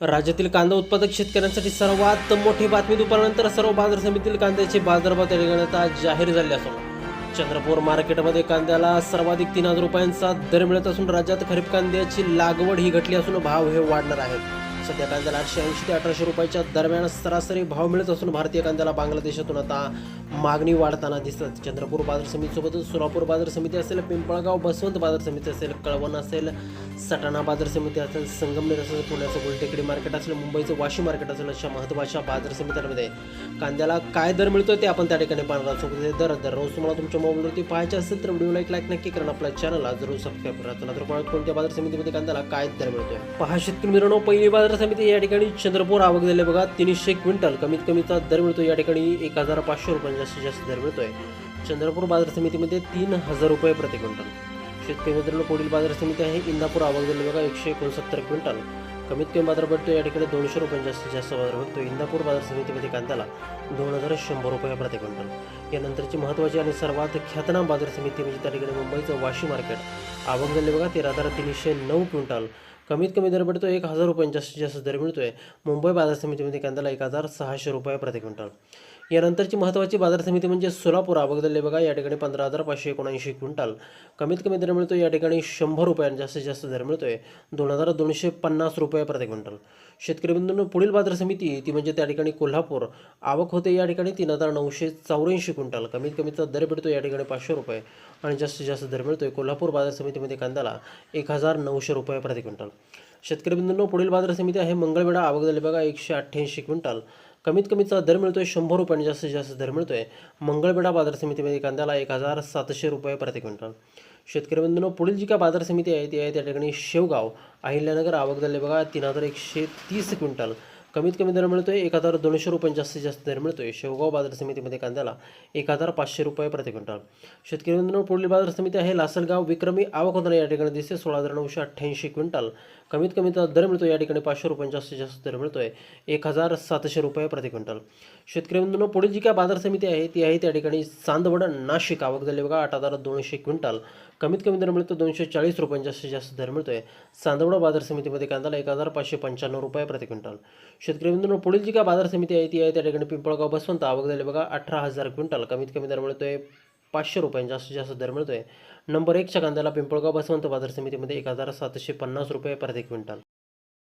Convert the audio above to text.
राज्यातील कांदा उत्पादक शेतकऱ्यांसाठी सर्वात मोठी बातमी दुपारनंतर सर्व बाजार समितीतील कांद्याचे बाजारभाव त्या ठिकाणी आता जाहीर झाले असून चंद्रपूर मार्केटमध्ये कांद्याला सर्वाधिक तीन हजार रुपयांचा दर मिळत असून राज्यात खरीप कांद्याची लागवड ही घटली असून भाव हे वाढणार आहेत. सध्या कांद्याला आठशे ऐंशी ते अठराशे रुपयाच्या दरम्यान सरासरी भाव मिळत असून भारतीय कांद्याला बांगलादेशातून आता मागणी वाढताना दिसत चंद्रपूर बाजार समितीसोबतच सोलापूर बाजार समिती असेल पिंपळगाव बसवंत बाजार समिती असेल कळवण असेल सटाणा बाजार समिती असेल संगमनेर असेल पुण्याचं गुलटेकडी मार्केट असेल मुंबईचं वाशी मार्केट असेल अशा महत्त्वाच्या बाजार समित्यांमध्ये कांद्याला काय दर मिळतोय ते आपण त्या ठिकाणी पाहणार आहोत. दर दररोज तुम्हाला तुमच्या मोबाईलवरती पाहायचे असेल तर व्हिडिओला एक लाईक नक्की करा आपल्या चॅनलला जरूर सबस्क्राईब करा. तर कोणत्या बाजार समितीमध्ये कांद्याला काय दर मिळतोय. पहा शेतकरी मित्रांनो पहिली बाजार समिती या ठिकाणी चंद्रपूर आवक झाले बघा तीनशे क्विंटल कमीत कमीचा दर मिळतो या ठिकाणी. एक हजार पाचशे रुपये जास्तीत जास्त दर मिळतोय. चंद्रपूर बाजार समितीमध्ये तीन हजार रुपये प्रति क्विंटल. शेतकरी मित्रांनो पुढील बाजार समिती आहे इंदापूर आवक झाले बघा एकशे एकोणसत्तर क्विंटल. कमीत कमी बाजार भेटतो या ठिकाणी दोनशे रुपये जास्तीत जास्त बाजार भेटतो इंदापूर बाजार समितीमध्ये कांद्याला दोन हजार शंभर रुपये प्रति क्विंटल. यानंतरची महत्त्वाची आणि सर्वात ख्यातनाम बाजार समिती म्हणजे त्या ठिकाणी मुंबईचं वाशी मार्केट. आवक झाले बघा तेरा हजार तीनशे नऊ क्विंटल. कमीत कमी दर भेटतो एक हजार रुपयांच्या जास्तीत जास्त दर मिळतोय. मुंबई बाजार समितीमध्ये कांद्याला एक हजार सहाशे रुपये प्रति क्विंटल. यानंतरची महत्त्वाची बाजार समिती म्हणजे सोलापूर आवक बघा या ठिकाणी पंधरा हजार पाचशे एकोणऐंशी क्विंटल. कमीत कमी दर मिळतो या ठिकाणी शंभर रुपये जास्तीत जास्त दर मिळतोय दोन हजार दोनशे पन्नास रुपये प्रति क्विंटल. शेतकरी बंधूंनो पुढील बाजार समिती ती म्हणजे त्या ठिकाणी कोल्हापूर. आवक होते या ठिकाणी तीन हजार नऊशे चौऱ्याऐंशी क्विंटल. कमीत कमीचा दर भेटतो या ठिकाणी पाचशे रुपये आणि जास्तीत जास्त दर मिळतोय कोल्हापूर बाजार समितीमध्ये कांद्याला एक हजार नऊशे रुपये प्रति क्विंटल. शेतकरी बंधूंनो पुढील बाजार समिती आहे मंगळवेढा आवक झाली बघा एकशे अठ्ठ्याऐंशी क्विंटल. कमीत कमीचा दर मिळतोय शंभर रुपये आणि जास्तीत जास्त दर मिळतोय. मंगळवेढा बाजार समितीमध्ये कांद्याला एक हजार सातशे रुपये प्रति क्विंटल. शेतकरी बंधूंनो पुढील जी काय बाजार समिती आहे ती आहे त्या ठिकाणी शेवगाव. अहिल्यानगर आवक झाले बघा तीन हजार एकशे तीस क्विंटल. कमीत कमी दर मिळतो आहे एक हजार दोनशे रुपये जास्तीत जास्त दर मिळतो आहे शेवगाव बाजार समितीमध्ये कांद्याला एक हजार पाचशे रुपये प्रति क्विंटल. शेतकरी बंधूंनो पुढील बाजार समिती आहे लासलगाव. विक्रमी आवक होताना या ठिकाणी दिसते. सोळा हजार नऊशे अठ्ठ्याऐंशी क्विंटल. कमीत कमी दर मिळतो या ठिकाणी पाचशे रुपये जास्तीत जास्त दर मिळतो आहे एक हजार सातशे रुपये प्रति क्विंटल. शेतकरी बंधूंनो पुढील जी काय बाजार समिती आहे ती आहे त्या ठिकाणी चांदवड नाशिक आवक झाली बघा आठ हजार दोनशे क्विंटल. कमीत कमी दर मिळतो दोनशे चाळीस रुपये जास्तीत जास्त दर मिळतोय. चांदवड बाजार समितीमध्ये कांद्याला एक हजार पाचशे पंच्याण्णव रुपये प्रति क्विंटल. शेतकरी मित्रांनो पुढील जी काय बाजार समिती आहे ती आहे त्या ठिकाणी पिंपळगाव बसवंत आवक झाली बघा अठरा हजार क्विंटल कमीत कमी दर मिळतोय पाचशे रुपयांनी जास्तीत जास्त दर मिळतोय. नंबर एकच्या कांद्याला पिंपळगाव बसवंत बाजार समितीमध्ये एक हजार सातशे पन्नास रुपये प्रति क्विंटल.